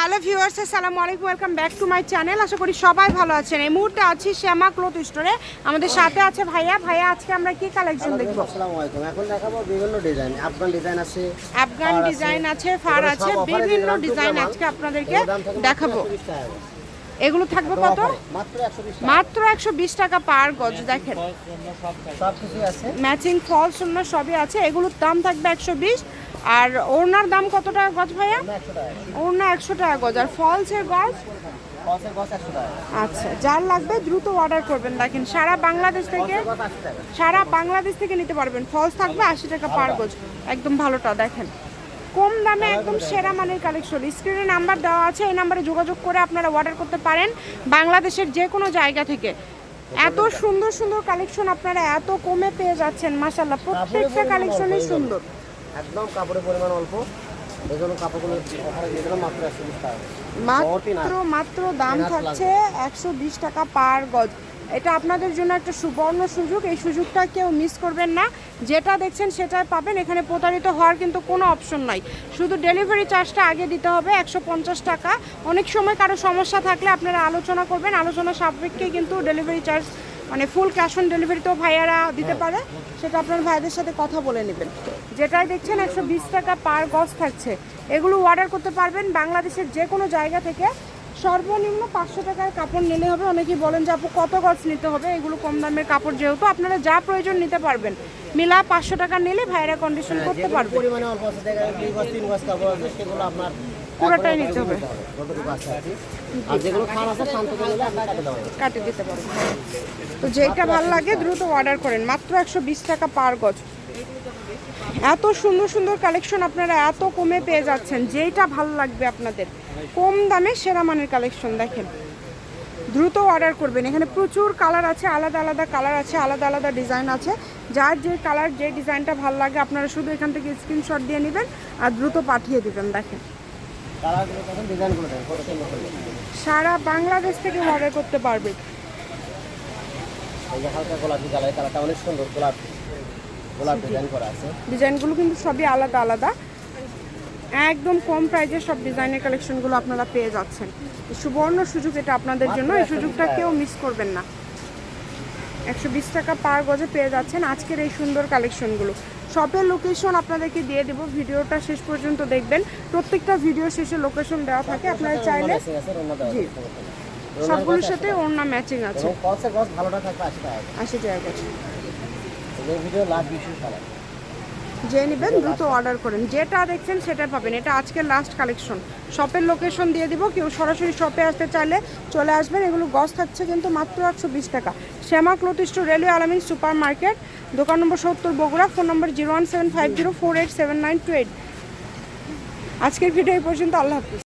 Hello viewers আসসালামু আলাইকুম welcome back to my channel. আশা করি সবাই ভালো আছেন। এই মুহূর্তে আছি শ্যামা ক্লথ স্টোরে। আমাদের সাথে আছে ভাইয়া। ভাইয়া আজকে আমরা কি কালেকশন দেখব? আসসালামু আলাইকুম। এখন দেখাবো বিভিন্ন ডিজাইন আফগান ডিজাইন আছে আফগান ডিজাইন আছে। ফার আছে। বিভিন্ন ডিজাইন আজকে আপনাদেরকে দেখাবো। মাত্র 120 টাকা। এগুলো থাকবে কত? মাত্র 120 মাত্র একশো বিশ টাকা পার গজ দেখেন। সব কিছু আছে। ম্যাচিং ফল শূন্য সবই আছে। এগুলোর দাম থাকবে একশো বিশ। আর ওড়নার দাম কত টাকা গজ ভাইয়া? আমরা 100 টাকা। ওড়না একশো টাকা গজ। আর ফলসের গজ? 100 টাকা। আচ্ছা যার লাগবে দ্রুত অর্ডার করবেন। দেখেন সারা বাংলাদেশ থেকে কসের কস 80 টাকা। সারা বাংলাদেশ থেকে নিতে পারবেন। ফলস থাকবে আশি টাকা পার গজ। একদম ভালোটা দেখেন। কম দামে একদম সেরা মানের কালেকশন স্ক্রিনে নাম্বার দেওয়া আছে এই নাম্বারে যোগাযোগ করে আপনারা অর্ডার করতে পারেন। বাংলাদেশের যে কোনো জায়গা থেকে। এত সুন্দর সুন্দর কালেকশন আপনারা এত কমে পেয়ে যাচ্ছেন মাসাল্লাহ প্রত্যেকটা কালেকশনই সুন্দর। একদম কাপড়ের পরিমাণ অল্প। এই জন্য কাপড়গুলো অফারে দিয়ে দিলাম মাত্র 120 টাকা। মাত্র মাত্র দাম থাকছে একশো বিশ টাকা পার গজ। এটা আপনাদের জন্য একটা সুবর্ণ সুযোগ এই সুযোগটা কেউ মিস করবেন না। যেটা দেখছেন সেটাই পাবেন। এখানে প্রতারিত হওয়ার কিন্তু কোনো অপশন নাই। শুধু ডেলিভারি চার্জটা আগে দিতে হবে একশো পঞ্চাশ টাকা। অনেক সময় কারও সমস্যা থাকলে আপনারা আলোচনা করবেন। আলোচনা সাপেক্ষে কিন্তু ডেলিভারি চার্জ মানে ফুল ক্যাশ অন ডেলিভারিতেও ভাইয়ারা দিতে পারে সেটা আপনার ভাইদের সাথে কথা বলে নেবেন। যেটাই দেখছেন একশো বিশ টাকা পার গজ থাকছে। এগুলো অর্ডার করতে পারবেন বাংলাদেশের যে কোনো জায়গা থেকে। সর্বনিম্ন পাঁচশো টাকার কাপড় নিলে হবে। অনেকেই বলেন যে আপু কত গজ নিতে হবে? এগুলো কম দামের কাপড় যেহেতু আপনারা যা প্রয়োজন নিতে পারবেন। মিলা পাঁচশো টাকা নিলে ভাইরা কন্ডিশন করতে যেগুলো পারবে। পরিমাণে অল্প আছে দুই গজ তিন গজ কাপড় আছে সেগুলো আপনার পুরোটাই নিতে হবে। কাটে দিতে পারবেন তো যেটা ভালো লাগে দ্রুত অর্ডার করেন। মাত্র একশো বিশ টাকা পার গজ। এত সুন্দর সুন্দর কালেকশন আপনারা এত কমে পেয়ে যাচ্ছেন। যেইটা ভালো লাগবে আপনাদের। কম দামে সেরা মানের কালেকশন দেখেন। দ্রুত অর্ডার করবেন। এখানে প্রচুর কালার আছে আলাদা আলাদা কালার আছে আলাদা আলাদা ডিজাইন আছে। যার যে কালার যে ডিজাইনটা ভালো লাগে আপনারা শুধু এখান থেকে স্ক্রিনশট দিয়ে নেবেন আর দ্রুত পাঠিয়ে দেবেন দেখেন। সারা বাংলাদেশ থেকে অর্ডার করতে পারবে। এই যে হালকা গোলাপি কালার কালারটা অনেক সুন্দর গোলাপ। গোলাপ ডিজাইন করা আছে। ডিজাইনগুলো কিন্তু সবই আলাদা আলাদা। একদম কম প্রাইজে সব ডিজাইনের কালেকশনগুলো আপনারা পেয়ে যাচ্ছেন। সুবর্ণ সুযোগ এটা আপনাদের জন্য এই সুযোগটা কেউ মিস করবেন না। একশো বিশ টাকা পার গজে পেয়ে যাচ্ছেন আজকের এই সুন্দর কালেকশনগুলো। শপের লোকেশন আপনাদেরকে দিয়ে দেবো ভিডিওটা শেষ পর্যন্ত দেখবেন। প্রত্যেকটা ভিডিও শেষে লোকেশন দেওয়া থাকে আপনারা চাইলে জি। সবগুলোর সাথে ওর না ম্যাচিং আছে। আশি টাকা। ভিডিও লাভ যে নেবেন দ্রুত অর্ডার করেন। যেটা দেখছেন সেটা পাবেন। এটা আজকের লাস্ট কালেকশন শপের লোকেশন দিয়ে দিব। কেউ সরাসরি শপে আসতে চাইলে চলে আসবেন। এগুলো গস থাকছে কিন্তু মাত্র একশো বিশ টাকা। Shyama cloth railway Alamin supermarket দোকান নম্বর সত্তর Bogura, phone number zero one seven five zero four eight seven nine two eight. আজকের ভিডিও এই পর্যন্ত। আল্লাহ হাফিজ।